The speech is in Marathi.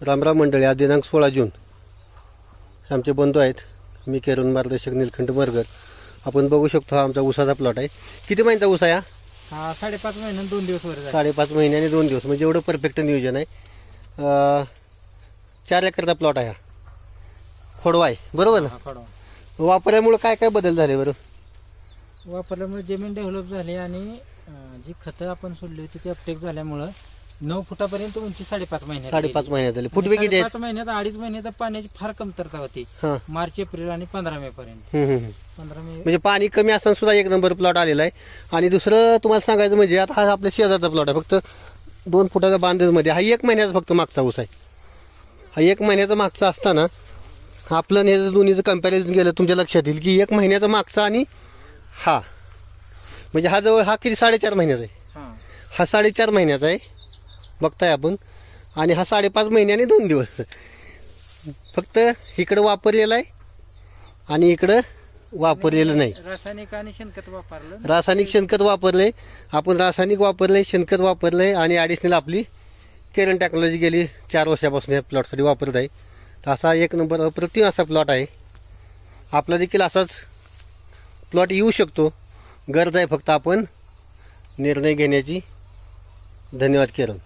रामराम मंडळी आज दिनांक सोळा जून. आमचे बंधू आहेत मी केरळ मार्गदर्शक निलखंड मरगर आपण बघू शकतो हा आमचा ऊसाचा प्लॉट आहे. किती महिन्याचा ऊस आहे हा? हा साडेपाच महिन्यात दोन दिवस वर झाले साडेपाच महिने आणि दोन दिवस. म्हणजे एवढं परफेक्ट नियोजन आहे. अं, चार एकरचा प्लॉट आहे हा. खोडवा आहे. बरोबर ना? हा. वापरल्यामुळं काय काय बदल झाले बरं? वापरल्यामुळे जमीन डेव्हलप झाली आणि अं, जी खतं आपण सोडली होती ती अपटेक झाल्यामुळं नऊ फुटापर्यंत उंची साडेपाच महिन्यात साडेपाच गेली. महिन्यात झाले. आणि फुटवे किती आहेत? साडेपाच महिन्यात अडीच महिन्यात पाण्याची फार कमतरता होती. हां. मार्च एप्रिल आणि पंधरा मे पर्यंत. हम्म, हम्म, हम्म. पंधरा मे म्हणजे पाणी कमी असताना सुद्धा एक नंबर प्लॉट आलेला आहे. आणि दुसरं तुम्हाला सांगायचं म्हणजे आता हा आपल्या शेजारचा प्लॉट आहे. फक्त दोन फुटाचा बांधमध्ये हा एक महिन्याचा फक्त मागचा ऊस आहे. हा एक महिन्याचा मागचा असताना आपलं आणि ह्याचं दोन्हीचं कंपॅरिझन केलं तुमच्या लक्षात येईल की एक महिन्याचा मागचा आणि हा. म्हणजे हा जवळ हा किती? साडेचार महिन्याचा आहे. हा. हा साडेचार महिन्याचा आहे. बघताय आपण. आणि हा साडेपाच महिने आणि दोन दिवस. फक्त इकडं वापरलेलं आहे आणि इकडं वापरलेलं नाही. रासायनिक आणि शेणखत वापरलं. रासायनिक शेणखत वापरले आपण रासायनिक वापरले शेणखत वापरले आणि ॲडिशनल आपली केरन टेक्नॉलॉजी गेली चार वर्षापासून या प्लॉटसाठी वापरत आहे. तर असा एक नंबर अप्रतिम असा प्लॉट आहे. आपला देखील असाच प्लॉट येऊ शकतो. गरज आहे फक्त आपण निर्णय घेण्याची. धन्यवाद केरन